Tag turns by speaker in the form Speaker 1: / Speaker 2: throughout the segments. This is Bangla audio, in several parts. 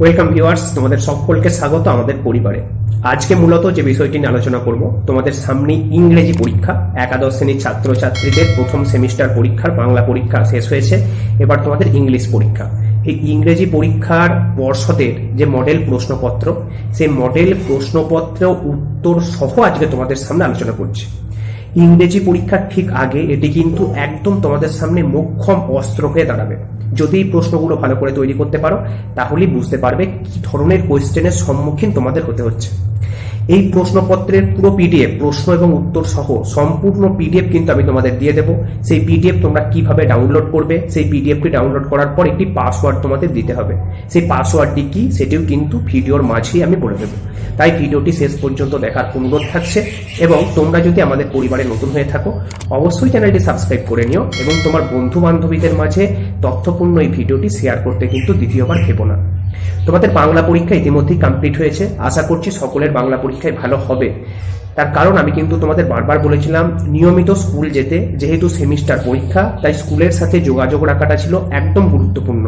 Speaker 1: ওয়েলকাম ভিউয়ার্স তোমাদের সকলকে স্বাগত আমাদের পরিবারে। আজকে মূলত যে বিষয়টি নিয়ে আলোচনা করব, তোমাদের সামনে ইংরেজি পরীক্ষা। একাদশ শ্রেণির ছাত্রছাত্রীদের প্রথম সেমিস্টার পরীক্ষার বাংলা পরীক্ষা শেষ হয়েছে। এবার তোমাদের ইংলিশ পরীক্ষা। এই ইংরেজি পরীক্ষার পর্ষদের যে মডেল প্রশ্নপত্র, সেই মডেল প্রশ্নপত্র উত্তর সহ আজকে তোমাদের সামনে আলোচনা করছি। ইংরেজি পরীক্ষার ঠিক আগে এটি কিন্তু একদম তোমাদের সামনে মোক্ষম অস্ত্র হয়ে দাঁড়াবে। যদি এই প্রশ্নগুলো ভালো করে তৈরি করতে পারো, তাহলেই বুঝতে পারবে কি ধরনের কোয়েশ্চেনের সম্মুখীন তোমাদের হতে হচ্ছে। এই প্রশ্নপত্রের পুরো পিডিএফ প্রশ্ন এবং উত্তর সহ সম্পূর্ণ পিডিএফ কিন্তু আমি তোমাদের দিয়ে দেবো। সেই পিডিএফ তোমরা কীভাবে ডাউনলোড করবে, সেই পিডিএফটি ডাউনলোড করার পর একটি পাসওয়ার্ড তোমাদের দিতে হবে। সেই পাসওয়ার্ডটি কি, সেটিও কিন্তু ভিডিওর মাঝেই আমি বলে দেবো। তাই ভিডিওটি শেষ পর্যন্ত দেখার অনুরোধ থাকছে এবং তোমরা যদি আমাদের পরিবারে নতুন হয়ে থাকো, অবশ্যই চ্যানেলটি সাবস্ক্রাইব করে নিও এবং তোমার বন্ধু বান্ধবীদের মাঝে তথ্যপূর্ণ এই ভিডিওটি শেয়ার করতে কিন্তু দ্বিতীয়বার ভেবো না। তোমাদের বাংলা পরীক্ষা ইতিমধ্যেই কমপ্লিট হয়েছে। আশা করছি সকলের বাংলা পরীক্ষায় ভালো হবে। তার কারণ আমি কিন্তু তোমাদের বারবার বলেছিলাম, নিয়মিত স্কুল যেতে, যেহেতু সেমিস্টার পরীক্ষা, তাই স্কুলের সাথে যোগাযোগ রাখাটা ছিল একদম গুরুত্বপূর্ণ।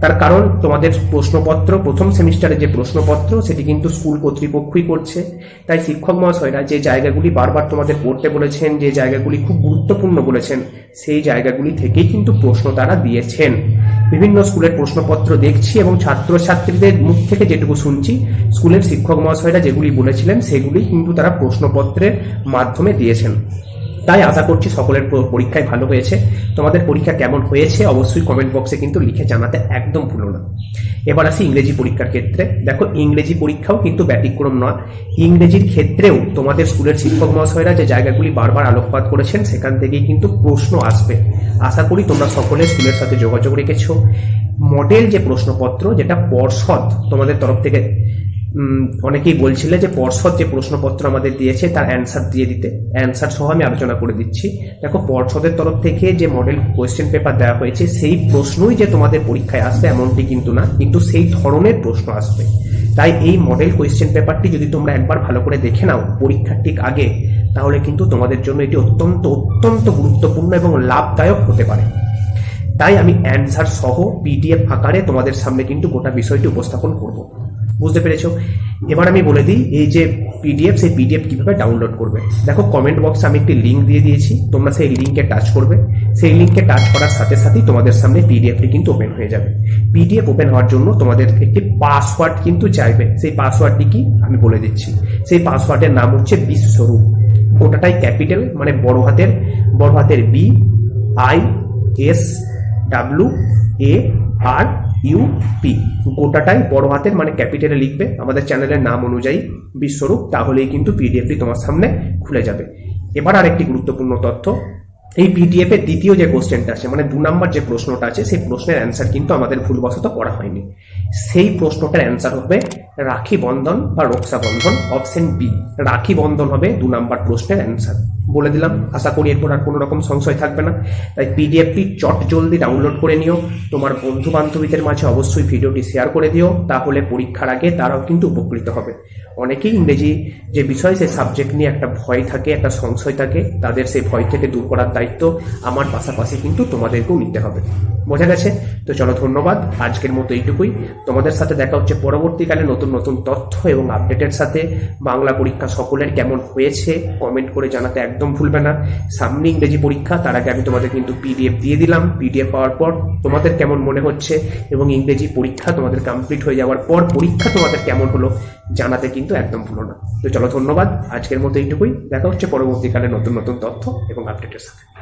Speaker 1: তার কারণ তোমাদের প্রশ্নপত্র, প্রথম সেমিস্টারে যে প্রশ্নপত্র, সেটি কিন্তু স্কুল কর্তৃপক্ষই করছে। তাই শিক্ষক মহাশয়রা যে জায়গাগুলি বারবার তোমাদের পড়তে বলেছেন, যে জায়গাগুলি খুব গুরুত্বপূর্ণ বলেছেন, সেই জায়গাগুলি থেকেই কিন্তু প্রশ্ন তারা দিয়েছেন। বিভিন্ন স্কুলের প্রশ্নপত্র দেখছি এবং ছাত্রছাত্রীদের মুখ থেকে যেটুকু শুনছি, স্কুলের শিক্ষক মহাশয়রা যেগুলি বলেছিলেন, সেগুলি কিন্তু তারা প্রশ্নপত্রের মাধ্যমে দিয়েছেন। তাই আশা করছি সকলের পরীক্ষায় ভালো হয়েছে। তোমাদের পরীক্ষা কেমন হয়েছে অবশ্যই কমেন্ট বক্সে কিন্তু লিখে জানাতে একদম ভুলো না। এবার আসি ইংরেজি পরীক্ষার ক্ষেত্রে। দেখো, ইংরেজি পরীক্ষাও কিন্তু ব্যতিক্রম নয়। ইংরেজির ক্ষেত্রেও তোমাদের স্কুলের শিক্ষক মহাশয়রা যে জায়গাগুলি বারবার আলোকপাত করেছেন, সেখান থেকেই কিন্তু প্রশ্ন আসবে। আশা করি তোমরা সকলে স্কুলের সাথে যোগাযোগ রেখেছো। মডেল যে প্রশ্নপত্র, যেটা পর্ষদ তোমাদের তরফ থেকে অনেকেই বলছিলে যে পর্ষদ যে প্রশ্নপত্র আমাদের দিয়েছে তার অ্যান্সার দিয়ে দিতে। অ্যান্সার সহ আমি আলোচনা করে দিচ্ছি। দেখো, পর্ষদের তরফ থেকে যে মডেল কোয়েশ্চেন পেপার দেওয়া হয়েছে, সেই প্রশ্নই যে তোমাদের পরীক্ষায় আসবে এমনটি কিন্তু না, কিন্তু সেই ধরনের প্রশ্ন আসবে। তাই এই মডেল কোয়েশ্চেন পেপারটি যদি তোমরা একবার ভালো করে দেখে নাও পরীক্ষার ঠিক আগে, তাহলে কিন্তু তোমাদের জন্য এটি অত্যন্ত অত্যন্ত গুরুত্বপূর্ণ এবং লাভদায়ক হতে পারে। তাই আমি অ্যান্সার সহ পিডিএফ আকারে তোমাদের সামনে কিন্তু গোটা বিষয়টি উপস্থাপন করব। বুঝতে পেরেছ? এবার আমি বলে দিই, এই যে পিডিএফ সেই পিডিএফ কীভাবে ডাউনলোড করবে? দেখো কমেন্ট বক্সে আমি একটি লিঙ্ক দিয়ে দিয়েছি, তোমরা সেই লিঙ্কে টাচ করবে। সেই লিঙ্কে টাচ করার সাথে সাথেই তোমাদের সামনে পিডিএফটি কিন্তু ওপেন হয়ে যাবে। পিডিএফ ওপেন হওয়ার জন্য তোমাদের একটি পাসওয়ার্ড কিন্তু চাইবে। সেই পাসওয়ার্ডটি কি? আমি বলে দিচ্ছি। সেই পাসওয়ার্ডের নাম হচ্ছে বিশ্বরূপ। গোটাটাই ক্যাপিটাল মানে বড় হাতের বড় হাতের B I S W A R U P গোটাটাই বড় হাতের মানে ক্যাপিটালে লিখবে আমাদের চ্যানেলের নাম অনুযায়ী বিশ্বরূপ, তাহলেই কিন্তু পিডিএফটি তোমার সামনে খুলে যাবে। এবার আরেকটি গুরুত্বপূর্ণ তথ্য, এই পিডিএফ এর দ্বিতীয় যে কোশ্চেনটা আছে মানে দু নম্বর যে প্রশ্নটা আছে, সেই প্রশ্নের অ্যান্সার কিন্তু আমাদের ভুলবশত করা হয়নি। সেই প্রশ্নটার অ্যান্সার হবে রাখি বন্ধন বা রক্ষাবন্ধন অপশন বি রাখি বন্ধন হবে দু নম্বর প্রশ্নের অ্যান্সার বলে দিলাম। আশা করি এরপর আর কোনো রকম সংশয় থাকবে না। তাই পিডিএফটি চট জলদি ডাউনলোড করে নিও। তোমার বন্ধু বান্ধবীদের মাঝে অবশ্যই ভিডিওটি শেয়ার করে দিও। তাহলে পরীক্ষার আগে তারাও কিন্তু উপকৃত হবে। অনেকেই ইংরেজি যে বিষয় সেই সাবজেক্ট নিয়ে একটা ভয় থাকে, একটা সংশয় থাকে। তাদের সেই ভয় থেকে দূর করার দায়িত্ব আমার পাশাপাশি কিন্তু তোমাদেরকেও নিতে হবে। বোঝা গেছে? তো চলো ধন্যবাদ। আজকের মতো এইটুকুই। তোমাদের সাথে দেখা হচ্ছে পরবর্তীকালে নতুন নতুন তথ্য এবং আপডেটের সাথে। বাংলা পরীক্ষা সকলের কেমন হয়েছে? কমেন্ট করে জানাতে একদম ভুলবে না সামনে ইংরেজি পরীক্ষা, তার আগে আমি তোমাদের কিন্তু পিডিএফ দিয়ে দিলাম। পিডিএফ পাওয়ার পর তোমাদের কেমন মনে হচ্ছে এবং ইংরেজি পরীক্ষা তোমাদের কমপ্লিট হয়ে যাওয়ার পর পরীক্ষা তোমাদের কেমন হলো জানাতে কিন্তু একদম ভুলো না। তো চলো ধন্যবাদ। আজকের মতো এইটুকুই। দেখা হচ্ছে পরবর্তীকালে নতুন নতুন তথ্য এবং আপডেটের সাথে।